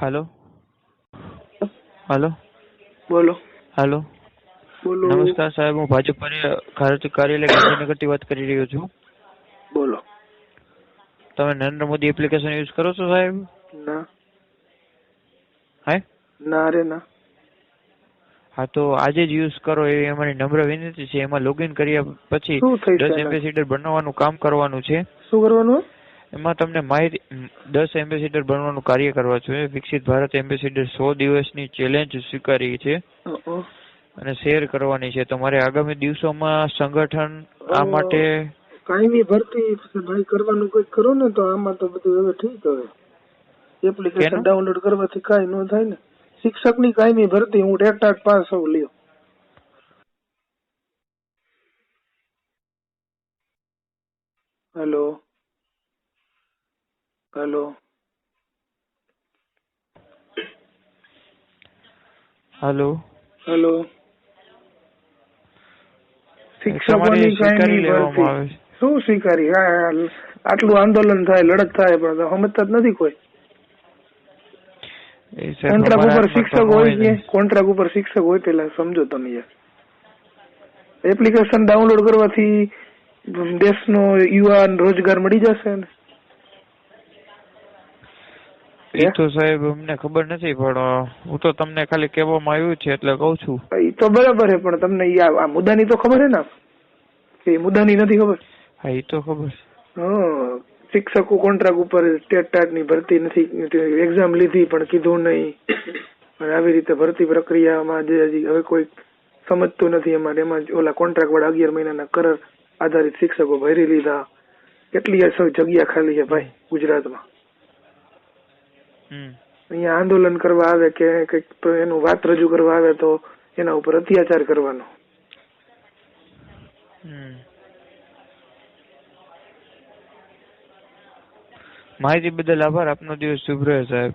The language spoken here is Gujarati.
હાલો. હેલો. બોલો. હેલો. બોલો. નમસ્કાર સાહેબ હું ભાજપ કાર્ય- કાર્ય- કાર્યાલય ગાંધીનગરથી વાત કરી રહ્યો છું. બોલો. તમે નરેન્દ્ર મોદી એપ્લિકેશન યુઝ કરો છો સાહેબ? ના. હે? ના રે ના. હા તો આજે જ યુઝ કરો એવી અમારી નમ્ર વિનંતી છે. એમાં લોગિન કર્યા પછી દસ એમ્બેસીડર બનાવવાનું કામ કરવાનું છે. શું કરવાનું? એમાં તમને માહિતી દસ એમ્બેસીડર બનવાનું કાર્ય કરવા જોઈએ. વિકસિત ભારત એમ્બેસીડર સો દિવસની ચેલેન્જ સ્વીકારી છે. અને શેર કરવાની છે. તમારે આગામી દિવસોમાં સંગઠન આ માટે કાયમી ભરતી ભાઈ કરવાનું કંઈક કરો ને તો આમાં તો બધું હવે ઠીક હવે. એપ્લિકેશન ડાઉનલોડ કરવાથી કાંઈ ન થાય ને. શિક્ષકની કાયમી ભરતી. હું ટેટ ટાટ પાસ હોઉં લ્યો. Hello hello. હેલો. હેલો. શિક્ષકોની કાયમી ભરતી. શું સ્વીકારી? આટલું આંદોલન થાય લડત થાય પણ સમજતા જ નથી કોઈ. કોન્ટ્રાક્ટ ઉપર શિક્ષક હોય છે. કોન્ટ્રાક્ટ ઉપર શિક્ષક હોય પેલા સમજો તમે યાર. એપ્લિકેશન ડાઉનલોડ કરવાથી દેશનો યુવાન રોજગાર મળી જશે ને. એ તો સાહેબ અમને ખબર નથી પણ હું તો તમને ખાલી કહેવામાં આવ્યું છે એટલે કઉ છું. એ તો બરાબર છે પણ તમને ઈ આ આ મુદ્દાની તો ખબર છે ને? એ મુદ્દાની નથી ખબર? હા એ તો ખબર હં શિક્ષકો કોન્ટ્રાક્ટ ઉપર ટેટ ટાટની ભરતી નથી એક્ઝામ લીધી પણ કીધું નહીં. અને આવી રીતે ભરતી પ્રક્રિયામાં જે હજી હવે કોઈ સમજતું નથી એમાં એમાં જ ઓલા કોન્ટ્રાક્ટ વાળા અગિયાર મહિનાના કરાર આધારિત શિક્ષકો ભરી લીધા. કેટલી સૌ જગ્યા ખાલી છે ભાઈ ગુજરાતમાં. અહીંયા આંદોલન કરવા આવે કે કંઈક એનું વાત રજૂ કરવા આવે તો એના ઉપર અત્યાચાર કરવાનો. હમ. માહિતી બદલ આભાર. આપનો દિવસ શુભ રહે સાહેબ.